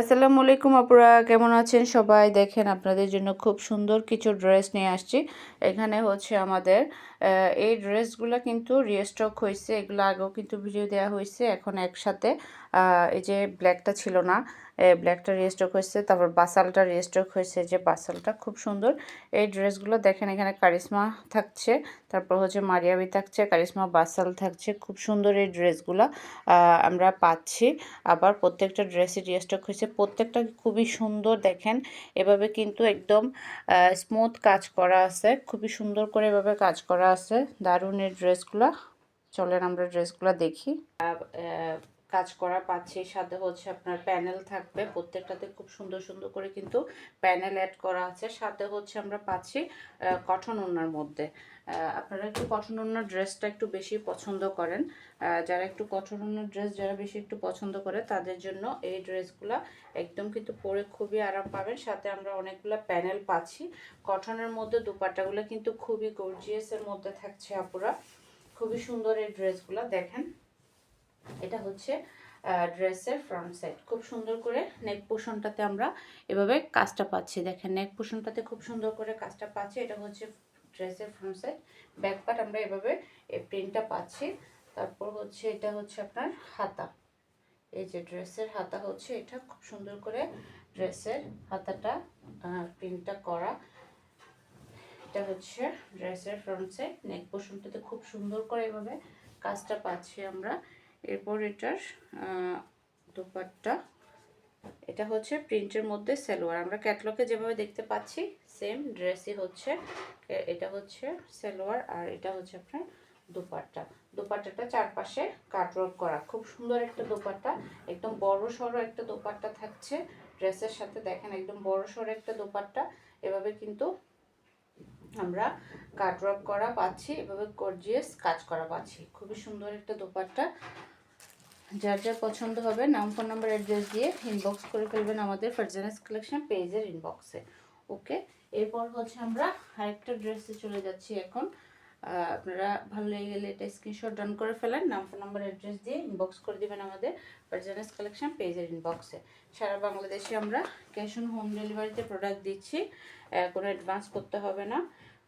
আসসালামু আলাইকুম আপুরা, কেমন আছেন সবাই? দেখেন, আপনাদের জন্য খুব সুন্দর কিছু ড্রেস নিয়ে আসছি। এখানে হচ্ছে আমাদের এই ড্রেসগুলো কিন্তু রিস্টক হয়েছে এগুলো আগেও কিন্তু ভিডিও দেওয়া হয়েছে এখন একসাথে এই যে ব্ল্যাকটা ছিল না ব্ল্যাকটা রিস্টক হয়েছে, তারপর বাসালটা রিস্টক হয়েছে, যে বাসালটা খুব সুন্দর। এই ড্রেসগুলো দেখেন এখানে কারিশমা থাকছে, তারপর হচ্ছে মারিয়াবি থাকছে, কারিশমা বাসাল থাকছে, খুব সুন্দর এই ড্রেসগুলো আমরা পাচ্ছি। আবার প্রত্যেকটা ড্রেসই রিস্টক হয়েছে, প্রত্যেকটা খুবই সুন্দর দেখেন, এভাবে কিন্তু একদম স্মুথ কাজ করা আছে, খুবই সুন্দর করে এভাবে কাজ করা আছে, দারুণ এই ড্রেসগুলো। চলেন আমরা ড্রেসগুলো দেখি। কাজ করা পাচ্ছি সাথে হচ্ছে আপনার প্যানেল থাকবে। প্রত্যেকটাতে খুব সুন্দর সুন্দর করে কিন্তু প্যানেল অ্যাড করা আছে। সাথে হচ্ছে আমরা পাচ্ছি কটন ওনার মধ্যে। আপনারা একটু কটন ওনার ড্রেসটা একটু বেশি পছন্দ করেন। যারা একটু কটন ওনার ড্রেস যারা বেশি একটু পছন্দ করে, তাদের জন্য এই ড্রেসগুলো একদম কিন্তু পরে খুবই আরাম পাবেন। সাথে আমরা অনেকগুলো প্যানেল পাচ্ছি। কঠনের মধ্যে দুপাট্টাগুলো কিন্তু খুবই গর্জিয়াসের মধ্যে থাকছে আপুরা। খুবই সুন্দর এই ড্রেসগুলো দেখেন। এটা হচ্ছে ড্রেসের ফ্রন্ট সাইড খুব সুন্দর করে নেক পোষণটাতে আমরা এভাবে কাজটা পাচ্ছি। দেখেন নেক পোষণটাতে খুব সুন্দর করে কাজটা পাচ্ছি। এটা হচ্ছে ড্রেসের ফ্রন্ট সাইড ব্যাক পার্ট আমরা এভাবে এই প্রিন্টটা পাচ্ছি। তারপর হচ্ছে এটা হচ্ছে আপনার হাতা। এই যে ড্রেসের হাতা হচ্ছে এটা, খুব সুন্দর করে ড্রেসের হাতাটা প্রিন্টটা করা। এটা হচ্ছে ড্রেসের ফ্রন্ট সাইড নেক পোষণটাতে খুব সুন্দর করে এভাবে কাজটা পাচ্ছি আমরা। এরপর এটার দোপাট্টা। এটা হচ্ছে প্রিন্টের মধ্যে সালোয়ার। আমরা ক্যাটলগে যেভাবে দেখতে পাচ্ছি, সেম ড্রেসই হচ্ছে এটা হচ্ছে সালোয়ার আর এটা হচ্ছে আপনার দোপাট্টা। দোপাট্টাটা চারপাশে কাটওয়ার্ক করা। খুব সুন্দর একটা দোপাট্টা, একদম বড় সড়ো একটা দোপাট্টা থাকছে। ড্রেসের সাথে দেখেন, একদম বড় সড়ো একটা দোপাট্টা। এভাবে কিন্তু আমরা কাটওয়ার্ক করা পাচ্ছি, এভাবে গর্জিয়াস কাজ করা পাচ্ছি। খুবই সুন্দর একটা দোপাট্টা। যার যার পছন্দ হবে, নাম ফোন নাম্বার অ্যাড্রেস দিয়ে ইনবক্স করে ফেলবেন আমাদের ফারজানাস কালেকশন পেজের ইনবক্সে ওকে এরপর হচ্ছে আমরা আরেকটা ড্রেসে চলে যাচ্ছি এখন। আপনারা ভালো লেগে গেলে এটা স্ক্রিনশট ডান করে ফেলেন, নাম ফোন নাম্বার অ্যাড্রেস দিয়ে ইনবক্স করে দিবেন আমাদের ফারজানাস কালেকশন পেজের ইনবক্সে সারা বাংলাদেশে আমরা ক্যাশ অন হোম ডেলিভারিতে প্রোডাক্ট দিচ্ছি কোনো অ্যাডভান্স করতে হবে না।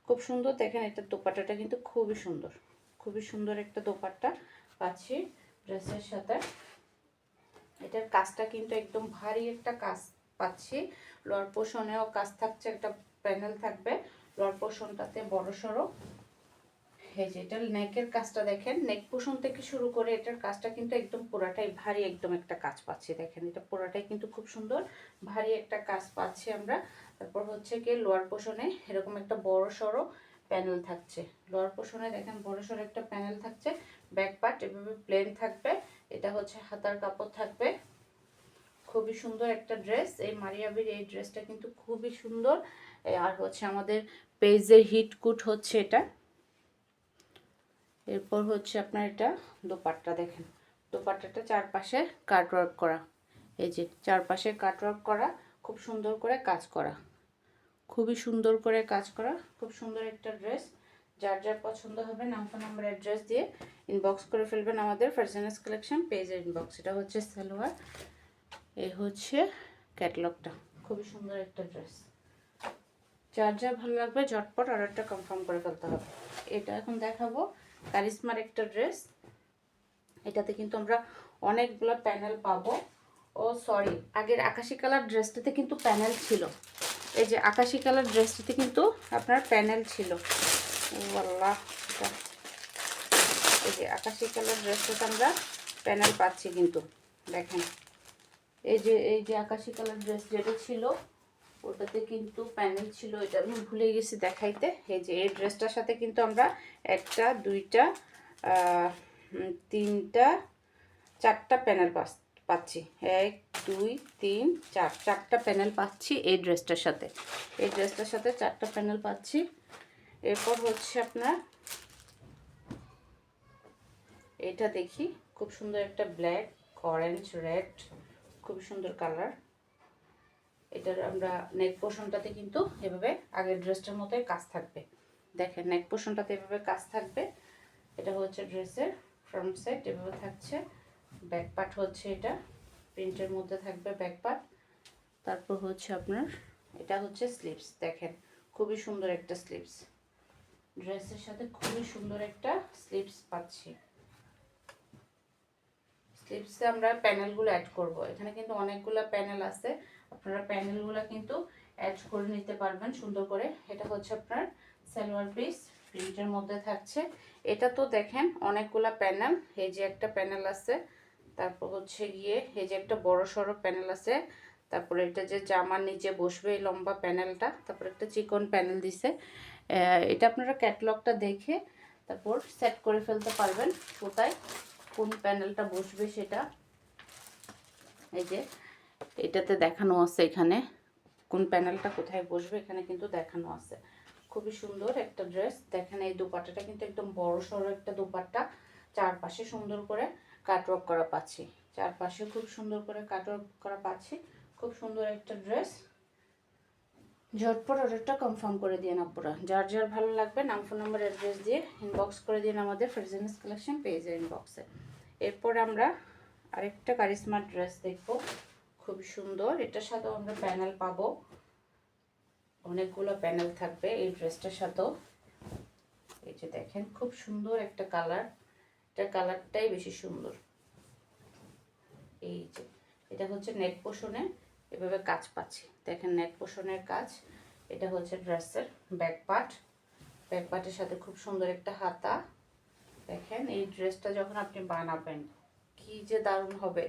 খুব সুন্দর, দেখেন এটা দোপাট্টাটা কিন্তু খুবই সুন্দর। খুবই সুন্দর একটা দোপাট্টা পাচ্ছি। ড্রেসের সাথে। এটার কাজটা কিন্তু একদম ভারী একটা কাজ পাচ্ছি। লোয়ার পোষণেও কাজ থাকছে, একটা প্যানেল থাকবে। লোয়ার পোষণটাতে বড় সড়ো। এই যে এটার নেকের কাজটা দেখেন। নেক পোষণ থেকে শুরু করে এটার কাজটা কিন্তু একদম পুরাটাই ভারী একদম একটা কাজ পাচ্ছি। দেখেন, এটা পুরাটাই কিন্তু খুব সুন্দর, ভারী একটা কাজ পাচ্ছি আমরা। তারপর হচ্ছে কি লোয়ার পোষণে এরকম একটা বড় সড়ো প্যানেল থাকছে। লোয়ার পোষণে দেখেন বড় সড়ো একটা প্যানেল থাকছে, ব্যাক পার্ট এভাবে প্লেন থাকবে, এটা হচ্ছে হাতার কাপড় থাকবে। খুবই সুন্দর একটা ড্রেস, এই মারিয়াবির এই ড্রেসটা কিন্তু খুবই সুন্দর। আর হচ্ছে আমাদের পেজের হিট কুট হচ্ছে এটা। এরপর হচ্ছে আপনার এটা দোপাট্টা দেখেন। দোপাট্টাটা চারপাশে কাটওয়ার্ক করা। এই যে চারপাশে কাটওয়ার্ক করা, খুব সুন্দর করে কাজ করা। খুবই সুন্দর করে কাজ করা, খুব সুন্দর একটা ড্রেস। যার যার পছন্দ হবে নাম ফোন নাম্বার অ্যাড্রেস দিয়ে ইনবক্স করে ফেলবেন আমাদের ফার্সেনাস কালেকশন পেজের ইনবক্স এটা হচ্ছে সালোয়ার এই হচ্ছে ক্যাটলগটা খুবই সুন্দর একটা ড্রেস। যার যা ভালো লাগবে ঝটপট অর্ডারটা কনফার্ম করে ফেলতে হবে। এটা এখন দেখাবো, কারিশমার একটা ড্রেস। এটাতে কিন্তু আমরা অনেকগুলো প্যানেল পাবো। ও সরি আগের আকাশি কালার ড্রেসটাতে কিন্তু প্যানেল ছিল। এই যে আকাশি কালার ড্রেসটিতে কিন্তু আপনার প্যানেল ছিল। এই যে আকাশি কালার ড্রেসটাতে আমরা প্যানেল পাচ্ছি কিন্তু, দেখেন। এই যে এই যে আকাশি কালার ড্রেস যেটা ছিল, ওটাতে কিন্তু প্যানেল ছিল, এটা আমি ভুলে গেছি দেখাইতে। এই যে, এই ড্রেসটার সাথে কিন্তু আমরা একটা, দুইটা তিনটা, চারটা প্যানেল পাচ্ছি। এক, দুই, তিন, চার। চারটা প্যানেল পাচ্ছি এই ড্রেসটার সাথে। এই ড্রেসটার সাথে চারটা প্যানেল পাচ্ছি। এরপর হচ্ছে আপনার এটা দেখি। খুব সুন্দর একটা ব্ল্যাক অরেঞ্জ রেড খুব সুন্দর কালার এটার আমরা নেক পোর্শনটাতে কিন্তু এভাবে আগের ড্রেসটার মতোই কাজ থাকবে। দেখেন নেক পোর্শনটাতে এভাবে কাজ থাকবে। এটা হচ্ছে ড্রেসের ফ্রন্ট সাইড এভাবে থাকছে। ব্যাক পার্ট হচ্ছে এটা, প্রিন্টের মধ্যে থাকবে ব্যাক পার্ট তারপর হচ্ছে আপনার, এটা হচ্ছে স্লিপস, দেখেন, খুবই সুন্দর একটা স্লিপস। ড্রেসের সাথে খুবই সুন্দর একটা স্লিপস পাচ্ছি। স্লিপসে আমরা প্যানেলগুলো অ্যাড করব। এখানে কিন্তু অনেকগুলো প্যানেল আছে। আপনারা প্যানেলগুলো কিন্তু অ্যাড করে নিতে পারবেন সুন্দর করে। এটা হচ্ছে আপনার সালোয়ার পিস, প্রিন্টের মধ্যে থাকছে। এটা তো দেখেন, অনেকগুলা প্যানেল। এই যে একটা প্যানেল আছে তারপর হচ্ছে গিয়ে এই যে একটা বড় সড়ো প্যানেল আছে, তারপরে এটা যে জামার নিচে বসবে এই লম্বা প্যানেলটা তারপর একটা চিকন প্যানেল দিছে। এটা আপনারা ক্যাটলগটা দেখে তারপর সেট করে ফেলতে পারবেন কোথায় কোন প্যানেলটা বসবে সেটা। এই যে এটাতে দেখানো আছে এখানে কোন প্যানেলটা কোথায় বসবে, এখানে কিন্তু দেখানো আছে। খুবই সুন্দর একটা ড্রেস দেখেন এই দোপাট্টাটা কিন্তু একদম বড় সড়ো একটা দোপাট্টা, চারপাশে সুন্দর করে কাটওয়ার্ক করা পাচ্ছি। চারপাশে খুব সুন্দর করে কাটওয়ার্ক করা পাচ্ছি। খুব সুন্দর একটা ড্রেস। ঝটপট অর্ডারটা কনফার্ম করে দিন আপুরা। যার যার ভালো লাগবে, নাম ফোন নাম্বার অ্যাড্রেস দিয়ে ইনবক্স করে দিন আমাদের ফ্রেজেন্স কালেকশন পেজের ইনবক্সে এরপর আমরা আরেকটা কারিশমা ড্রেস দেখব। খুব সুন্দর। এটার সাথেও আমরা প্যানেল পাবো। অনেকগুলো প্যানেল থাকবে এই ড্রেসটার সাথেও। এই যে দেখেন, খুব সুন্দর একটা কালার এটার কালারটাই বেশি সুন্দর। এই যে, এটা হচ্ছে নেক পোষণে এভাবে কাজ পাচ্ছি। দেখেন নেক পোষণের কাজ, এটা হচ্ছে ড্রেসের ব্যাক পার্ট ব্যাক পার্টের সাথে খুব সুন্দর একটা হাতা। দেখেন এই ড্রেসটা যখন আপনি বানাবেন, কি যে দারুণ হবে।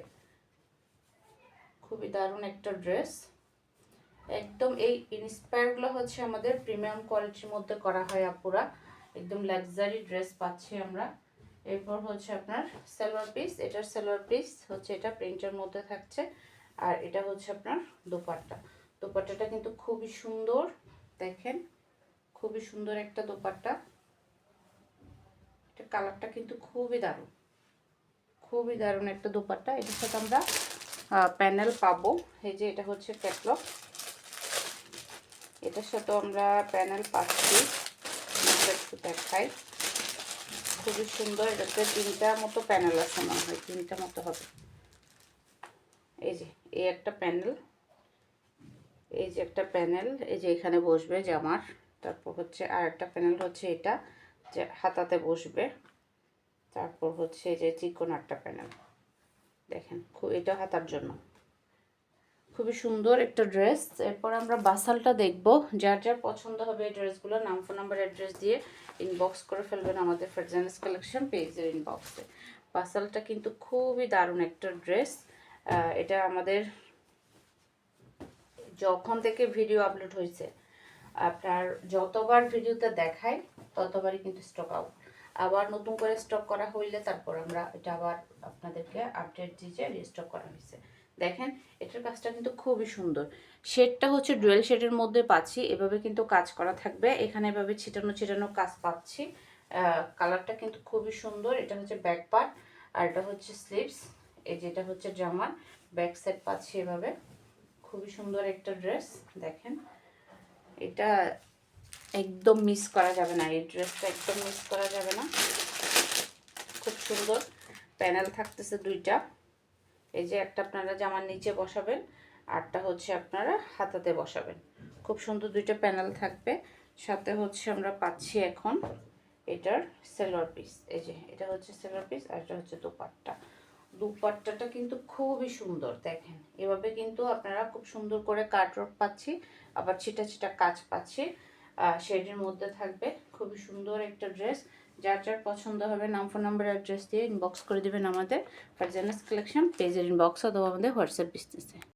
খুবই দারুণ একটা ড্রেস। একদম এই ইন্সপায়ারগুলো হচ্ছে আমাদের প্রিমিয়াম কোয়ালিটির মধ্যে করা হয় আপুরা। একদম লাক্সারি ড্রেস পাচ্ছি আমরা। এরপর হচ্ছে আপনার সালোয়ার পিস এটার সালোয়ার পিস হচ্ছে এটা প্রিন্টের মধ্যে থাকছে, আর এটা হচ্ছে আপনার দোপাট্টা। দোপাট্টাটা কিন্তু খুবই সুন্দর, দেখেন, খুবই সুন্দর একটা দোপাট্টা। এটা কালারটা কিন্তু খুবই দারুণ খুবই দারুণ একটা দোপাট্টা। এটার সাথে আমরা প্যানেল পাবো, এই যে এটা হচ্ছে ক্যাটলগ এটার সাথেও আমরা প্যানেল পাচ্ছি দেখাই। খুবই সুন্দর এটাতে তিনটা মতো প্যানেল আছে মনে হয়, তিনটা মতো হবে। এই যে, এই একটা প্যানেল, এই যে একটা প্যানেল, এই যে এখানে বসবে জামার, তারপর হচ্ছে আর একটা প্যানেল হচ্ছে এটা যে হাতাতে বসবে, তারপর হচ্ছে এই যে চিকন একটা প্যানেল। দেখেন, খুব এটা হাতার জন্য। খুবই সুন্দর একটা ড্রেস এরপর আমরা বাসালটা দেখব। যার যার পছন্দ হবে এই ড্রেসগুলো নাম ফোন নাম্বার অ্যাড্রেস দিয়ে ইনবক্স করে ফেলবেন আমাদের ফেরজানিস কালেকশন পেজের ইনবক্সে বাসালটা কিন্তু খুবই দারুণ একটা ড্রেস এটা আমাদের যখন থেকে ভিডিও আপলোড হয়েছে, আপনার যতবার ভিডিওতে দেখায় ততবারই কিন্তু স্টক আউট আবার নতুন করে স্টক করা হইলে তারপর আমরা এটা আবার আপনাদেরকে আপডেট দিয়ে রিস্টক করা হয়েছে। দেখেন, এটার কাজটা কিন্তু খুবই সুন্দর। শেডটা হচ্ছে ডুয়েল শেডের মধ্যে পাচ্ছি, এভাবে কিন্তু কাজ করা থাকবে। এখানে এভাবে ছিটানো ছিটানো কাজ পাচ্ছি। কালারটা কিন্তু খুবই সুন্দর। এটা হচ্ছে ব্যাক পার্ট আর এটা হচ্ছে স্লিভস। এই যেটা হচ্ছে জামার, ব্যাক সাইড পাচ্ছি এভাবে। খুবই সুন্দর একটা ড্রেস, দেখেন। এটা একদম মিস করা যাবে না, এই ড্রেসটা একদম মিস করা যাবে না। খুব সুন্দর। প্যানেল থাকতেছে দুইটা। এই যে একটা আপনারা জামার নিচে বসাবেন, আরটা হচ্ছে আপনারা হাতাতে বসাবেন। খুব সুন্দর দুইটা প্যানেল থাকবে, সাথে হচ্ছে আমরা পাচ্ছি এখন এটার সেলোয়ার পিস। এই যে, এটা হচ্ছে সেলোয়ার পিস আর এটা হচ্ছে দুপাট্টা। দুপাট্টাটা কিন্তু খুবই সুন্দর, দেখেন। এভাবে কিন্তু আপনারা খুব সুন্দর করে কাটওয়ার্ক পাচ্ছি, আবার ছিটা ছিটা কাজ পাচ্ছি শেডের মধ্যে থাকবে। খুবই সুন্দর একটা ড্রেস যার যার পছন্দ হবে নাম ফোন নাম্বার অ্যাড্রেস দিয়ে ইনবক্স করে দেবেন আমাদের। ফারজানাস কালেকশন পেজের ইনবক্স অথবা আমাদের হোয়াটসঅ্যাপ বিজনেসে